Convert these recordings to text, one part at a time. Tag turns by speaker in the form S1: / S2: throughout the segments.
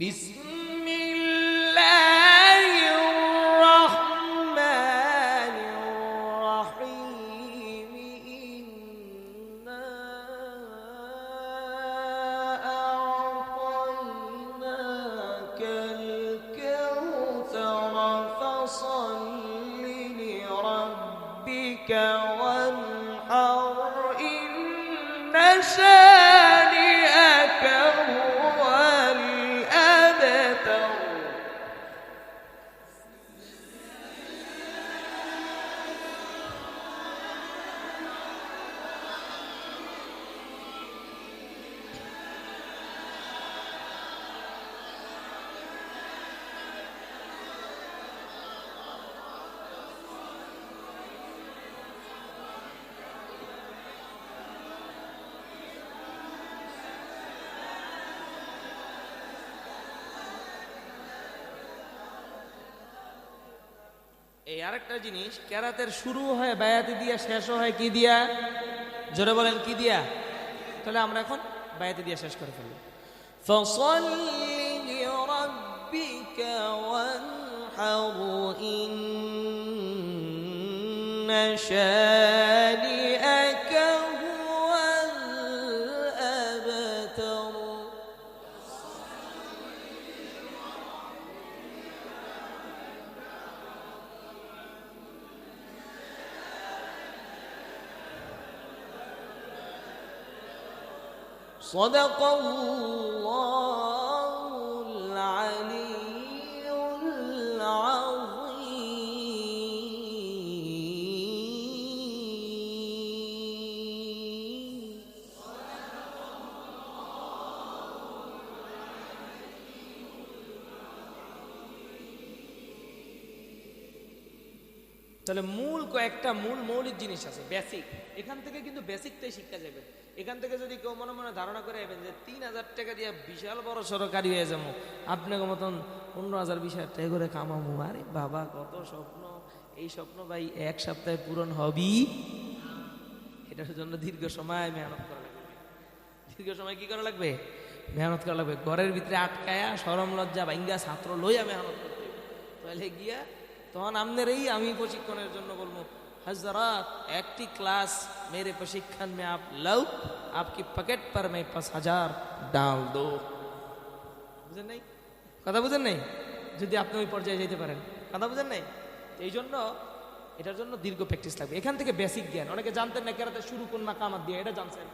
S1: بسم الله الرحمن الرحيم إنا أعطيناك الكوثر فصل لربك وانحر إن شانئك এই আরেকটা জিনিস কেরাতের শুরু হয় বায়াতি দিয়া শেষও হয় কি দিয়া জোরে বলেন কি দিয়া তাহলে আমরা এখন বায়াতি দিয়া শেষ করে ফেলবো فصل صدق الله তাহলে মূল কয়েকটা মূল মৌলিক জিনিস আছে বেসিক এখান থেকে কিন্তু বেসিকটাই শিক্ষা যাবে। এখান থেকে যদি কেউ মনে মনে ধারণা করে যাবেন যে তিন হাজার টাকা দিয়ে বিশাল বড় সরকারি হয়ে যাব, আপনাকে মতন পনেরো হাজার, বিশ হাজার টাকা করে কামাবো। আরে বাবা, কত স্বপ্ন। এই স্বপ্ন ভাই এক সপ্তাহে পূরণ হবি? এটার জন্য দীর্ঘ সময় মেহনত করা লাগবে। দীর্ঘ সময় কি করা লাগবে? মেহনত করা লাগবে। ঘরের ভিতরে আটকায়া, সরম লজ্জা বাইঙ্গা ছাত্র লইয়া মেহনত করতে। তাহলে গিয়া তখন আমনের এই আমি প্রশিক্ষণের জন্য বলবো हजरत একটি ক্লাস मेरे प्रशिक्षण में आप लो आपकी पकेट पर मैं पाँच हजार डाल दो বুঝেন নাই কথা বুঝেন নাই যদি আপনি ওই পর্যায়ে যেতে পারেন কথা বুঝেন নাই এই জন্য এটার জন্য দীর্ঘ প্র্যাকটিস লাগবে এখান থেকে বেসিক জ্ঞান অনেকে জানতেন না কেরাতে শুরু কোন মাকামাত দিয়ে এটা জানছেন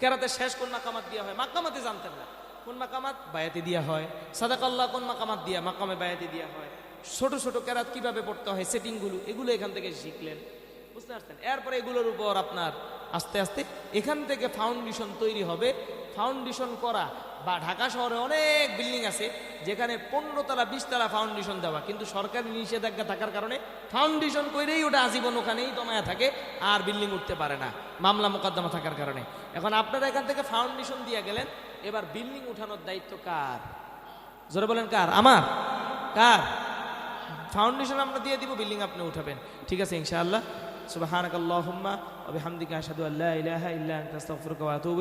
S1: কেরাতে শেষ কোন মাকামাত দিয়া হয় মাকামাতে জানতেন না কোন মাকামাত বায়াতে দিয়া হয় সাদাকাল্লাহ কোন মাকামাত দিয়া মাকামে বায়াতে দিয়া হয় ছোট ছোট কেরাত কীভাবে পড়তে হয়, সেটিংগুলো, এগুলো এখান থেকে শিখলেন। বুঝতে পারছেন? এরপরে এগুলোর উপর আপনার আস্তে আস্তে এখান থেকে ফাউন্ডেশন তৈরি হবে। ফাউন্ডেশন করা, বা ঢাকা শহরে অনেক বিল্ডিং আছে, যেখানে পনেরো তলা বিশ তলা ফাউন্ডেশন দেওয়া। কিন্তু সরকারি নিষেধাজ্ঞা থাকার কারণে ফাউন্ডেশন করেই ওটা আজীবন ওখানেই দমায়া থাকে, আর বিল্ডিং উঠতে পারে না, মামলা মোকদ্দমা থাকার কারণে। এখন আপনারা এখান থেকে ফাউন্ডেশন দিয়ে গেলেন, এবার বিল্ডিং উঠানোর দায়িত্ব কার? জোরে বলেন কার? আমার? কার? ফাউন্ডেশন আমরা দিয়ে দিব বিল্ডিং আপনি উঠাবেন। ঠিক আছে, ইনশাআল্লাহ। সুবাহ আল্লাহ হুম্মা আবি হামদিকে ইলাহা ইল্লা আস্তাগফিরুকা ওয়া আতুবু